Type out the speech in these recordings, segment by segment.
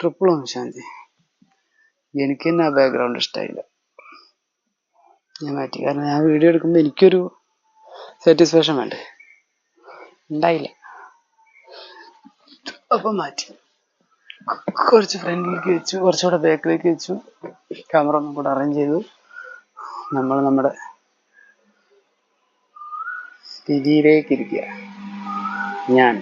Triple Om Shanti. എനിക്ക് തന്നെ ആ ബാക്ക്ഗ്രൗണ്ട് ഇഷ്ടമായില്ല ഞാൻ മാറ്റി. കാരണം ഞാൻ വീഡിയോ എടുക്കുമ്പോൾ എനിക്കൊരു സാറ്റിസ്ഫാക്ഷൻ വേണ്ടേ? ഉണ്ടായില്ല അപ്പം മാറ്റി. കുറച്ച് ഫ്രണ്ടിലേക്ക് വെച്ചു കുറച്ചുകൂടെ ബാക്കിലേക്ക് വെച്ചു. ക്യാമറ ഒന്നും കൂടെ അറേഞ്ച് ചെയ്തു. നമ്മൾ നമ്മുടെ സ്ഥിതിയിലേക്ക് ഇരിക്കുക ഞാൻ.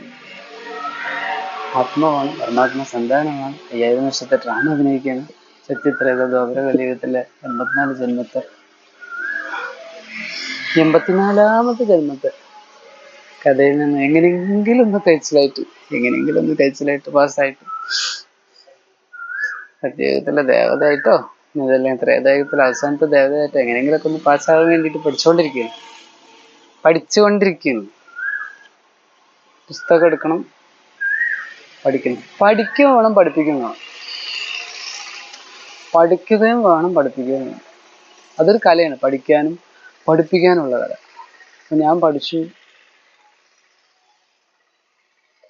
ആത്മാവാണ് പരമാത്മ സന്താനമാണ്. അയ്യായിരം വർഷത്തെ ഡ്രാമ അഭിനയിക്കുകയാണ്. സത്യത്രേത ദ്വാപര കലിയുഗത്തിലെ എൺപത്തിനാല് ജന്മത്തെ. എൺപത്തിനാലാമത്തെ ജന്മത്തെ. കഥയിൽ നിന്ന് എങ്ങനെയെങ്കിലും ഒന്ന് കഴിച്ചിലായിട്ട് എങ്ങനെയെങ്കിലും ഒന്ന് കഴിച്ചിലായിട്ട് പാസ്സായിട്ട്. സത്യയുഗത്തിലെ ദേവതയായിട്ടോ അല്ലെങ്കിൽ ത്രേതായുഗത്തിലെ അവസാനത്തെ ദേവതയായിട്ടോ എങ്ങനെയെങ്കിലൊക്കെ ഒന്ന് പാസ്സാകാൻ വേണ്ടിയിട്ട് പഠിച്ചുകൊണ്ടിരിക്കുകയാണ്. പഠിച്ചുകൊണ്ടിരിക്കുന്നു പുസ്തകം എടുക്കണം. പഠിക്കണം പഠിക്കുക വേണം പഠിപ്പിക്കുകയും വേണം. പഠിക്കുകയും വേണം പഠിപ്പിക്കുകയും വേണം. അതൊരു കലയാണ്. പഠിക്കാനും പഠിപ്പിക്കാനുള്ള കല. അപ്പം ഞാൻ പഠിച്ചു.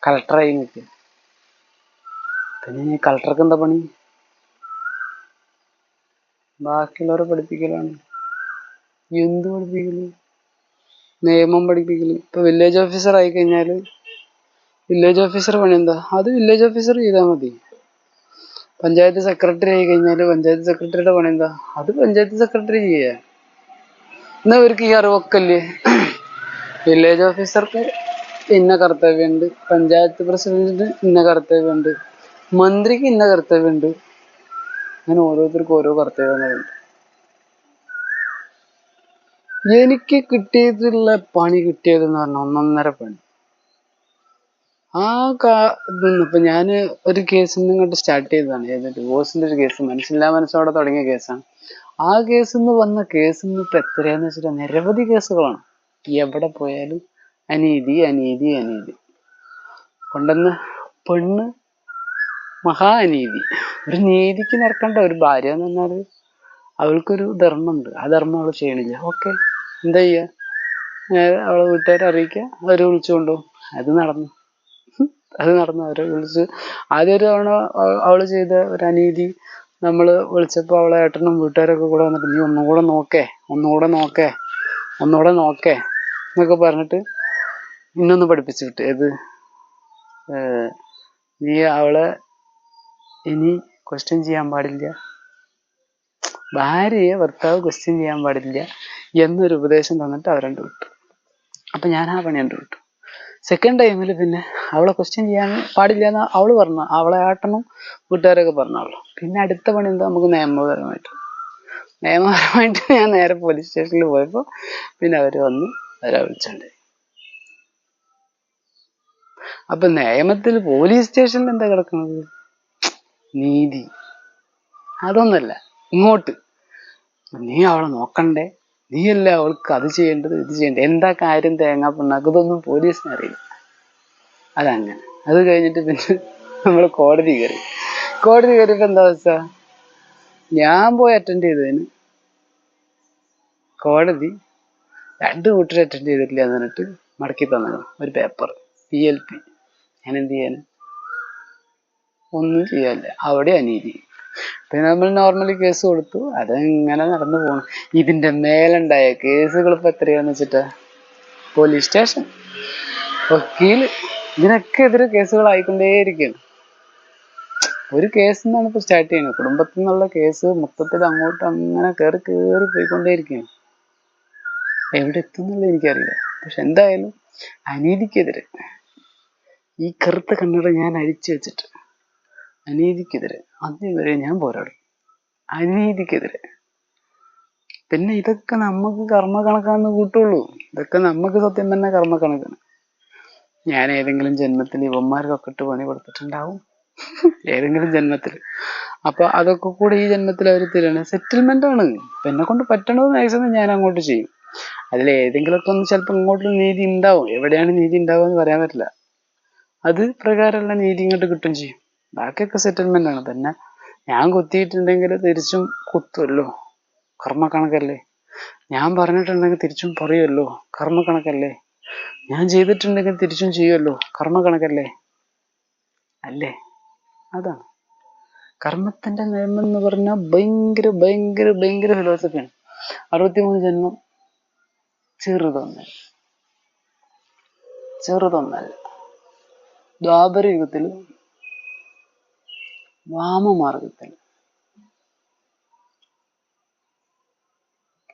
കളക്ടറായി നിൽക്കുക പിന്നെ കളക്ടർക്ക് എന്താ പണി? ബാക്കിയുള്ളവരെ പഠിപ്പിക്കലാണ്. എന്ത് പഠിപ്പിക്കൽ? നിയമം പഠിപ്പിക്കൽ. ഇപ്പൊ വില്ലേജ് ഓഫീസർ ആയി വില്ലേജ് ഓഫീസർ പണി എന്താ അത് വില്ലേജ് ഓഫീസർ ചെയ്താൽ മതി. പഞ്ചായത്ത് സെക്രട്ടറി ആയി കഴിഞ്ഞാൽ പഞ്ചായത്ത് സെക്രട്ടറിയുടെ പണി എന്താ അത് പഞ്ചായത്ത് സെക്രട്ടറി ചെയ്യുക എന്നാ അവർക്ക് ഈ അറിവൊക്കെ അല്ലേ വില്ലേജ് ഓഫീസർക്ക് ഇന്ന കർത്തവ്യമുണ്ട്. പഞ്ചായത്ത് പ്രസിഡന്റിന് ഇന്ന കർത്തവ്യമുണ്ട്. മന്ത്രിക്ക് ഇന്ന കർത്തവ്യമുണ്ട്. അങ്ങനെ ഓരോരുത്തർക്കും ഓരോ കർത്തവ്യങ്ങളുണ്ട്. എനിക്ക് കിട്ടിയതുള്ള പണി കിട്ടിയതെന്ന് പറഞ്ഞാൽ ഒന്നൊന്നര പണി. ആ കാ ഇപ്പൊ ഞാൻ ഒരു കേസിൽ നിന്ന് ഇങ്ങോട്ട് സ്റ്റാർട്ട് ചെയ്തതാണ്. ഏത് ഡിവോഴ്സിന്റെ ഒരു കേസ് മനസ്സില്ലാ മനസ്സോടെ തുടങ്ങിയ കേസാണ് ആ കേസിൽ നിന്ന് വന്ന കേസിൽ നിന്ന് ഇപ്പൊ എത്രയാന്ന് വെച്ചിട്ട്? നിരവധി കേസുകളാണ് എവിടെ പോയാലും അനീതി അനീതി അനീതി. കൊണ്ടെന്ന് പെണ്ണ് മഹാ അനീതി. ഒരു നീതിക്ക് നിരക്കേണ്ട ഒരു ഭാര്യ എന്ന് പറഞ്ഞാൽ അവൾക്കൊരു ധർമ്മമുണ്ട്. ആ ധർമ്മം അവൾ ചെയ്യണില്ല. ഓക്കെ. എന്താ ചെയ്യാ? നേരെ അവളെ വീട്ടുകാരെ അറിയിക്കുക അവർ വിളിച്ചുകൊണ്ടോ അത് നടന്നു. അത് നടന്നു. അവരെ വിളിച്ച് ആദ്യം ഒരു തവണ അവ- അവൾ ചെയ്ത ഒരു അനീതി നമ്മൾ വിളിച്ചപ്പോൾ അവളെ ഏട്ടനും വീട്ടുകാരൊക്കെ കൂടെ വന്നിട്ട് നീ ഒന്നും കൂടെ നോക്കേ ഒന്നുകൂടെ നോക്കേ ഒന്നുകൂടെ നോക്കേ എന്നൊക്കെ പറഞ്ഞിട്ട് ഇന്നൊന്ന് പഠിപ്പിച്ചു വിട്ട്. ഏത്? നീ അവളെ ഇനി ക്വസ്റ്റ്യൻ ചെയ്യാൻ പാടില്ല. ഭാര്യയെ ഭർത്താവ് ക്വസ്റ്റ്യൻ ചെയ്യാൻ പാടില്ല എന്നൊരു ഉപദേശം തന്നിട്ട് അവരണ്ട് വിട്ടു. അപ്പൊ ഞാൻ ആ പണി കണ്ടു വിട്ടു. സെക്കൻഡ് ടൈമിൽ പിന്നെ അവളെ ക്വസ്റ്റ്യൻ ചെയ്യാൻ പാടില്ല എന്ന് അവൾ പറഞ്ഞു അവളെ ആട്ടണം വീട്ടുകാരൊക്കെ പറഞ്ഞു പിന്നെ അടുത്ത പണി എന്താ? നമുക്ക് നിയമപരമായിട്ട്. നിയമപരമായിട്ട് ഞാൻ നേരെ പോലീസ് സ്റ്റേഷനിൽ പോയപ്പോൾ പിന്നെ അവർ വന്ന് അവരെ വിളിച്ചുണ്ട്. അപ്പൊ നിയമത്തിൽ പോലീസ് സ്റ്റേഷനിൽ എന്താ കിടക്കുന്നത്? നീതി. അതൊന്നല്ല ഇങ്ങോട്ട്. നീ അവളെ നോക്കണ്ടേ? നീയല്ലേ അവൾക്ക് അത് ചെയ്യേണ്ടത് ഇത് ചെയ്യേണ്ടത്? എന്താ കാര്യം തേങ്ങാ പിണ്ണാക്ക്? ഇതൊന്നും പോലീസിന് അറിയില്ല. അതങ്ങനെ. അത് കഴിഞ്ഞിട്ട് പിന്നെ നമ്മൾ കോടതി കയറി. കോടതി കയറിയപ്പോ എന്താ അവസ്ഥ ഞാൻ പോയി അറ്റൻഡ് ചെയ്തതിന്. കോടതി രണ്ട് കൂട്ടർ അറ്റൻഡ് ചെയ്തിട്ടില്ല എന്ന് പറഞ്ഞിട്ട് മടക്കി തന്നത്. ഒരു പേപ്പർ പി എൽ പി ഞാൻ എന്ത് ചെയ്യാന്? ഒന്നും ചെയ്യാനില്ല. അവിടെ അനീതി. പിന്നെ നമ്മൾ നോർമലി കേസ് കൊടുത്തു. അതങ്ങനെ നടന്നു പോണു. ഇതിന്റെ മേലുണ്ടായ കേസുകൾ ഇപ്പൊ എത്രയാന്ന് വെച്ചിട്ടാ? പോലീസ് സ്റ്റേഷൻ വക്കീൽ ഇതിനൊക്കെ എതിരെ കേസുകൾ ആയിക്കൊണ്ടേയിരിക്കുകയാണ് ഒരു കേസ് നിന്നാണ് ഇപ്പൊ സ്റ്റാർട്ട് ചെയ്യുന്നത് കുടുംബത്തിൽ നിന്നുള്ള കേസ് മൊത്തത്തിൽ അങ്ങോട്ട് അങ്ങനെ കയറി കയറി പോയിക്കൊണ്ടേയിരിക്കുകയാണ് എവിടെ എത്തുന്നുള്ളത് എനിക്കറിയില്ല. പക്ഷെ എന്തായാലും അനീതിക്കെതിരെ ഈ കറുത്ത കണ്ണട ഞാൻ അഴിച്ചു വെച്ചിട്ട് അനീതിക്കെതിരെ വരെ ഞാൻ പോരാടും. അനീതിക്കെതിരെ. പിന്നെ ഇതൊക്കെ നമുക്ക് കർമ്മ കണക്കാന്ന് കൂട്ടുള്ളൂ. ഇതൊക്കെ നമുക്ക് സത്യം തന്നെ കർമ്മ കണക്കാണ്. ഞാൻ ഏതെങ്കിലും ജന്മത്തിൽ ഇവന്മാർക്കൊക്കെ ഇട്ട് പണി കൊടുത്തിട്ടുണ്ടാവും. ഏതെങ്കിലും ജന്മത്തിൽ. അപ്പൊ അതൊക്കെ കൂടെ ഈ ജന്മത്തിൽ അവർ തരാണ്. സെറ്റിൽമെന്റ് ആണ്. എന്നെ കൊണ്ട് പറ്റണത് മാക്സിമം ഞാൻ അങ്ങോട്ട് ചെയ്യും. അതിൽ ഏതെങ്കിലുമൊക്കെ ഒന്ന് ചിലപ്പോൾ ഇങ്ങോട്ട് നീതി ഉണ്ടാവും. എവിടെയാണ് നീതി ഉണ്ടാവുക എന്ന് പറയാൻ പറ്റില്ല. അത് പ്രകാരമുള്ള നീതി ഇങ്ങോട്ട് കിട്ടും ചെയ്യും. ബാക്കിയൊക്കെ സെറ്റിൽമെന്റ് ആണ്. പിന്നെ ഞാൻ കുത്തിയിട്ടുണ്ടെങ്കിൽ തിരിച്ചും കുത്തുമല്ലോ കർമ്മ കണക്കല്ലേ ഞാൻ പറഞ്ഞിട്ടുണ്ടെങ്കിൽ തിരിച്ചും പറയുമല്ലോ കർമ്മ കണക്കല്ലേ ഞാൻ ചെയ്തിട്ടുണ്ടെങ്കിൽ തിരിച്ചും ചെയ്യുമല്ലോ കർമ്മ കണക്കല്ലേ അല്ലേ? അതാണ്. കർമ്മത്തിന്റെ നിയമം എന്ന് പറഞ്ഞാൽ ഭയങ്കര ഭയങ്കര ഭയങ്കര ഫിലോസഫിയാണ് അറുപത്തിമൂന്ന് ജന്മം ചെറുതൊന്നല്ല ചെറുതൊന്നല്ല ദ്വാപര യുഗത്തിൽ വാമമാർഗത്തിൽ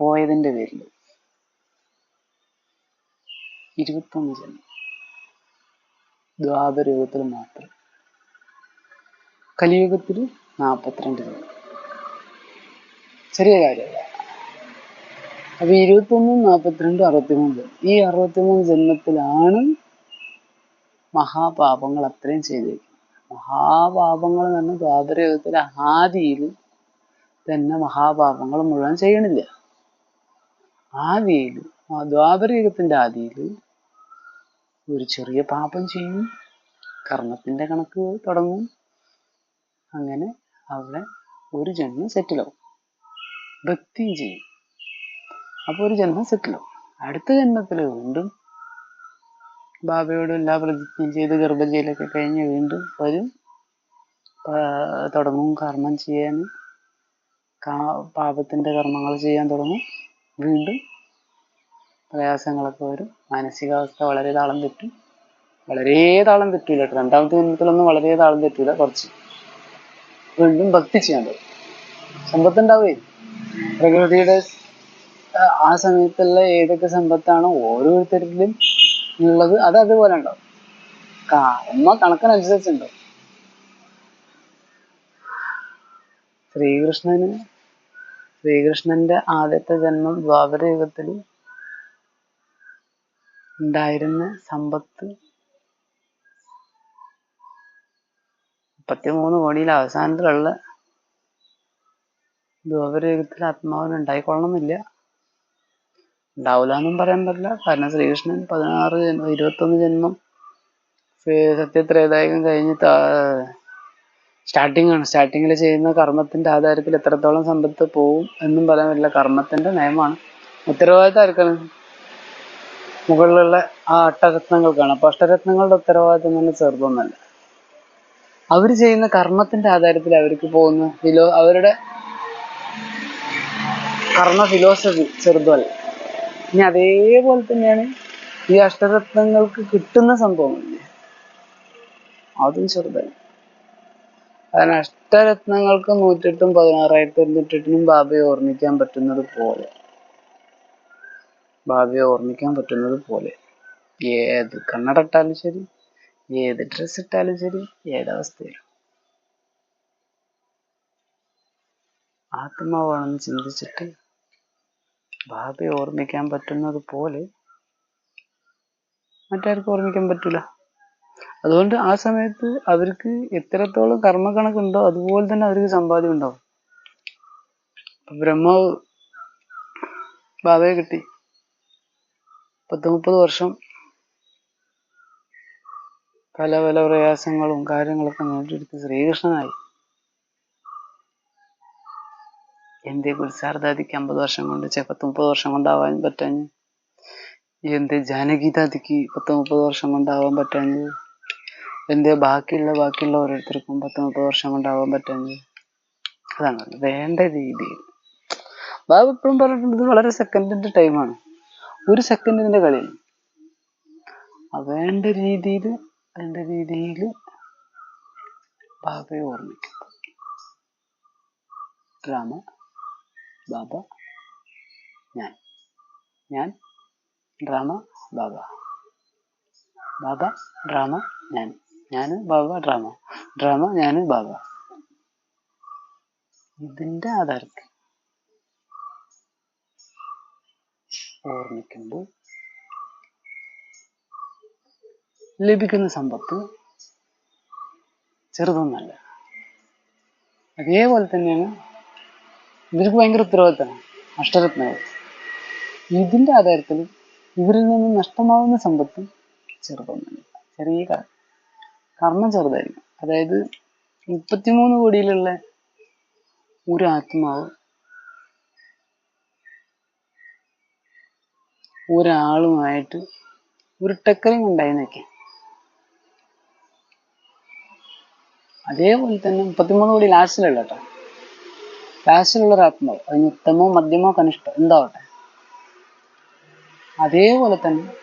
പോയതിന്റെ പേരിൽ ഇരുപത്തൊന്ന് ജന്മം ദ്വാപര യുഗത്തിൽ മാത്രം. കലിയുഗത്തിൽ നാൽപ്പത്തിരണ്ട് ജന്മം ചെറിയ കാര്യമല്ല. അപ്പൊ ഇരുപത്തൊന്നും നാൽപ്പത്തിരണ്ടും അറുപത്തിമൂന്ന്. ഈ അറുപത്തിമൂന്ന് ജന്മത്തിലാണ് മഹാപാപങ്ങൾ അത്രയും ചെയ്തേക്കുന്നത്. മഹാപാപങ്ങൾ തന്നെ ദ്വാപരയുഗത്തിൽ ആദിയിൽ തന്നെ മഹാപാപങ്ങൾ മുഴുവൻ ചെയ്യണില്ല. ആദിയിൽ ആ ദ്വാപരയുഗത്തിന്റെ ആദിയിൽ ഒരു ചെറിയ പാപം ചെയ്യും. കർമ്മത്തിന്റെ കണക്ക് തുടങ്ങും. അങ്ങനെ അവിടെ ഒരു ജന്മം സെറ്റിലാവും. ഭക്തിയും ചെയ്യും. അപ്പൊ ഒരു ജന്മം സെറ്റിലാവും. അടുത്ത ജന്മത്തിൽ വീണ്ടും ബാബയോട് എല്ലാ പ്രതിജ്ഞയും ചെയ്ത് ഗർഭജയിലൊക്കെ കഴിഞ്ഞ് വീണ്ടും വരും. തുടങ്ങും കർമ്മം ചെയ്യാൻ പാപത്തിന്റെ കർമ്മങ്ങൾ ചെയ്യാൻ തുടങ്ങും. വീണ്ടും പ്രയാസങ്ങളൊക്കെ വരും. മാനസികാവസ്ഥ വളരെ താളം തെറ്റും. വളരെ താളം തെറ്റൂല കേട്ടോ. രണ്ടാമത്തെ ജന്മത്തിലൊന്നും വളരെ താളം തെറ്റൂല കുറച്ച്. വീണ്ടും ഭക്തി ചെയ്യാൻ തുടങ്ങും. സമ്പത്തുണ്ടാവേ. പ്രകൃതിയുടെ ആ സമയത്തുള്ള ഏതൊക്കെ സമ്പത്താണോ ഓരോരുത്തരിലും ഉള്ളത് അത് അതുപോലെ ഉണ്ടാവും. കർമ്മ കണക്കിനനുസരിച്ചുണ്ടാവും ശ്രീകൃഷ്ണന് ശ്രീകൃഷ്ണന്റെ ആദ്യത്തെ ജന്മം ദ്വാപര യുഗത്തിൽ ഉണ്ടായിരുന്ന സമ്പത്ത് മുപ്പത്തിമൂന്ന് കോടിയിൽ അവസാനത്തിലുള്ള ദ്വാപര യുഗത്തിൽ ആത്മാവിന് ഉണ്ടായിക്കൊള്ളണമെന്നില്ല. ഉണ്ടാവില്ല എന്നും പറയാൻ പറ്റില്ല. കാരണം ശ്രീകൃഷ്ണൻ പതിനാറ് ജന്മം ഇരുപത്തൊന്ന് ജന്മം സത്യത്രേതായകം കഴിഞ്ഞ് സ്റ്റാർട്ടിംഗ് ആണ്. സ്റ്റാർട്ടിങ്ങിൽ ചെയ്യുന്ന കർമ്മത്തിന്റെ ആധാരത്തിൽ എത്രത്തോളം സമ്പത്ത് പോവും എന്നും പറയാൻ പറ്റില്ല. കർമ്മത്തിന്റെ നയമാണ് ഉത്തരവാദിത്തം ആർക്കാണ്? മുകളിലുള്ള ആ അഷ്ടരത്നങ്ങൾക്കാണ്. അപ്പൊ അഷ്ടരത്നങ്ങളുടെ ഉത്തരവാദിത്തം തന്നെ. ചെറുതൊന്നല്ല അവർ ചെയ്യുന്ന കർമ്മത്തിന്റെ ആധാരത്തിൽ അവർക്ക് പോകുന്ന ഫിലോ അവരുടെ കർമ്മ ഫിലോസഫി ചെറുതല്ല ഇനി അതേപോലെ തന്നെയാണ് ഈ അഷ്ടരത്നങ്ങൾക്ക് കിട്ടുന്ന സംഭവങ്ങളില്ലേ അതും ചെറുതല്ല കാരണം അഷ്ടരത്നങ്ങൾക്ക് നൂറ്റെട്ടും പതിനാറായിരത്തി തൊണ്ണൂറ്റെട്ടിനും ബാബയെ ഓർമ്മിക്കാൻ പറ്റുന്നത് പോലെ. ബാബയെ ഓർമ്മിക്കാൻ പറ്റുന്നത് പോലെ. ഏത് കണ്ണടട്ടാലും ശരി ഏത് ഡ്രസ് ഇട്ടാലും ശരി ഏതവസ്ഥയിലും ആത്മാവാണെന്ന് ചിന്തിച്ചിട്ട് ബാബയെ ഓർമ്മിക്കാൻ പറ്റുന്നത് പോലെ മറ്റാർക്കും ഓർമ്മിക്കാൻ പറ്റൂല. അതുകൊണ്ട് ആ സമയത്ത് അവർക്ക് എത്രത്തോളം കർമ്മക്കണക്കുണ്ടോ അതുപോലെ തന്നെ അവർക്ക് സമ്പാദ്യം ഉണ്ടാവും. ബ്രഹ്മാവ് ബാബയെ കിട്ടി. പത്ത് മുപ്പത് വർഷം പല പല പ്രയാസങ്ങളും കാര്യങ്ങളൊക്കെ നേടിയെടുത്ത് ശ്രീകൃഷ്ണനായി. എന്തേ ഗുൽസാർദാദിക്ക് അമ്പത് വർഷം കൊണ്ട് ചെ പത്ത് മുപ്പത് വർഷം കൊണ്ടാവാൻ പറ്റാഞ്ഞ്. എന്തേ ജാനകിദാദിക്ക് പത്ത് മുപ്പത് വർഷം കൊണ്ടാവാൻ പറ്റാഞ്ഞ്. എന്തേ ബാക്കിയുള്ള ബാക്കിയുള്ള ഓരോരുത്തർക്കും പത്ത് മുപ്പത് വർഷം കൊണ്ടാവാൻ പറ്റാഞ്ഞ്. അതാണ് വേണ്ട രീതിയിൽ. ബാബ് എപ്പോഴും പറഞ്ഞിട്ടുണ്ട് വളരെ സെക്കൻഡിന്റെ ടൈമാണ് ഒരു സെക്കൻഡിന്റെ ആ വേണ്ട രീതിയിൽ വേണ്ട രീതിയിൽ ബാബയെ ഓർമ്മിക്കും. ഡ്രാമ. ബാബ. ഞാൻ. ഞാൻ ഡ്രാമ ബാബ. ബാബ ഡ്രാമ ഞാൻ. ഞാൻ ബാബ ഡ്രാമ ഡ്രാമ ഞാൻ ബാബ. ഇതിന്റെ ആധാരത്തിൽ ഓർമ്മിക്കുമ്പോൾ ലഭിക്കുന്ന സമ്പത്ത് ചെറുതൊന്നല്ല. അതേപോലെ തന്നെയാണ് ഇവർക്ക് ഭയങ്കര ഉത്തരവാദിത്തമാണ്. അഷ്ടരത്നങ്ങൾ ഇതിന്റെ ആധാരത്തിൽ ഇവരിൽ നിന്ന് നഷ്ടമാവുന്ന സമ്പത്തും ചെറുതൊന്നുമില്ല ചെറിയ കാരണം കർമ്മം ചെറുതായിരിക്കും. അതായത് മുപ്പത്തിമൂന്ന് കോടിയിലുള്ള ഒരു ആത്മാവ് ഒരാളുമായിട്ട് ഒരു ടക്കറിങ് ഉണ്ടായി നോക്കി അതേപോലെ തന്നെ മുപ്പത്തിമൂന്ന് കോടി ലാസ്റ്റിലുള്ള കേട്ടോ. ലാസ്റ്റിലുള്ള ഒരു ആത്മാവ്. അത് ഉത്തമോ മധ്യമോ കനിഷ്ഠോ. എന്താവട്ടെ? അതേപോലെ തന്നെ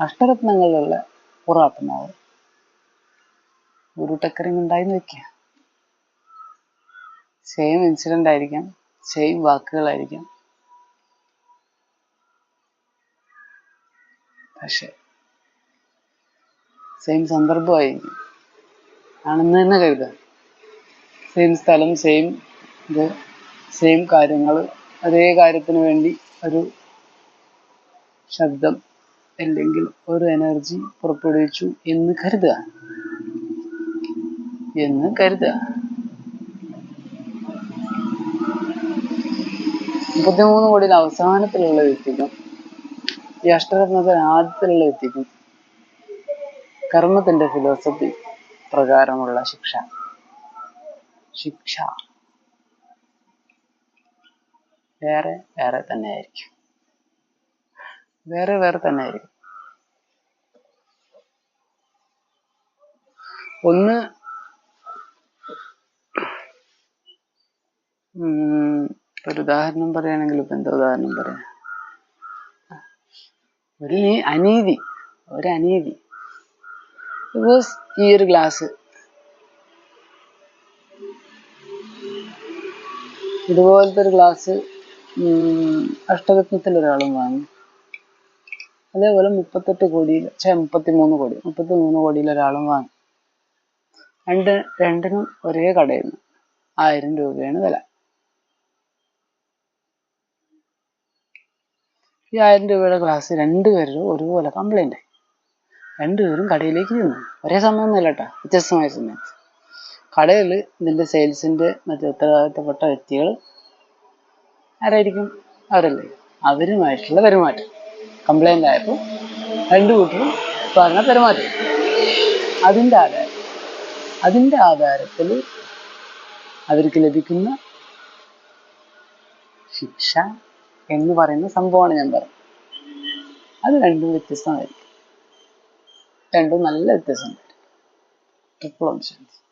അഷ്ടരത്നങ്ങളിലുള്ള ഒരു ആത്മാവ്. ഒരു ടക്കറിങ് ഉണ്ടായിന്ന് വെക്കുക. സെയിം ഇൻസിഡന്റ് ആയിരിക്കാം. സെയിം വാക്കുകളായിരിക്കാം. പക്ഷെ സെയിം സന്ദർഭമായിരിക്കും. ആണെന്ന് തന്നെ കരുതാം സെയിം സ്ഥലം സെയിം ഇത് സെയിം കാര്യങ്ങൾ അതേ കാര്യത്തിന് വേണ്ടി ഒരു ശബ്ദം അല്ലെങ്കിൽ ഒരു എനർജി പുറപ്പെടുവിച്ചു എന്ന് കരുതുക. എന്ന് കരുതുക. മുപ്പത്തിമൂന്ന് കോടിയിൽ അവസാനത്തിലുള്ള വ്യക്തിക്കും ഈ അഷ്ടരത്നത്തിൽ ആദ്യത്തിലുള്ള വ്യക്തിക്കും കർമ്മത്തിന്റെ ഫിലോസഫി പ്രകാരമുള്ള ശിക്ഷ. ശിക്ഷ. വേറെ വേറെ തന്നെ ആയിരിക്കും വേറെ വേറെ തന്നെ ആയിരിക്കും ഒന്ന് ഒരു ഉദാഹരണം പറയുകയാണെങ്കിൽ ഇപ്പൊ എന്താ ഉദാഹരണം പറയാ? ഒരു അനീതി ഒരു അനീതി. ഈ ഒരു ഗ്ലാസ് ഇതുപോലത്തെ ഒരു ഗ്ലാസ് അഷ്ടരത്നത്തിൽ ഒരാളും വാങ്ങി. അതേപോലെ മുപ്പത്തെട്ട് കോടിയിൽ ഛേ മുപ്പത്തി മൂന്ന് കോടി മുപ്പത്തി മൂന്ന് കോടിയിൽ ഒരാളും വാങ്ങി. രണ്ട് രണ്ടിനും ഒരേ കടയിൽ നിന്ന് ആയിരം രൂപയാണ് വില. ഈ ആയിരം രൂപയുടെ ഗ്ലാസ് രണ്ടുപേരും ഒരുപോലെ കംപ്ലൈന്റ് രണ്ടുപേരും കടയിലേക്ക് നിന്നു. ഒരേ സമയമൊന്നുമല്ല കേട്ടോ. വ്യത്യസ്തമായ സമയത്ത് കടയിൽ ഇതിന്റെ സെയിൽസിന്റെ മറ്റു ഉത്തരവാദിത്തപ്പെട്ട വ്യക്തികൾ ആരായിരിക്കും? അവരല്ലേ. അവരുമായിട്ടുള്ള പെരുമാറ്റം. കംപ്ലൈന്റ് ആയപ്പോൾ രണ്ടു കൂട്ടരും പറഞ്ഞ പെരുമാറ്റം. അതിന്റെ ആധാരം അതിന്റെ ആധാരത്തിൽ അവർക്ക് ലഭിക്കുന്ന ശിക്ഷ എന്ന് പറയുന്ന സംഭവമാണ് ഞാൻ പറഞ്ഞത്. അത് രണ്ടും വ്യത്യസ്തമായിരിക്കും. രണ്ടും നല്ല വ്യത്യാസമായിരിക്കും ട്രിപ്പിൾ ഓപ്ഷൻസ്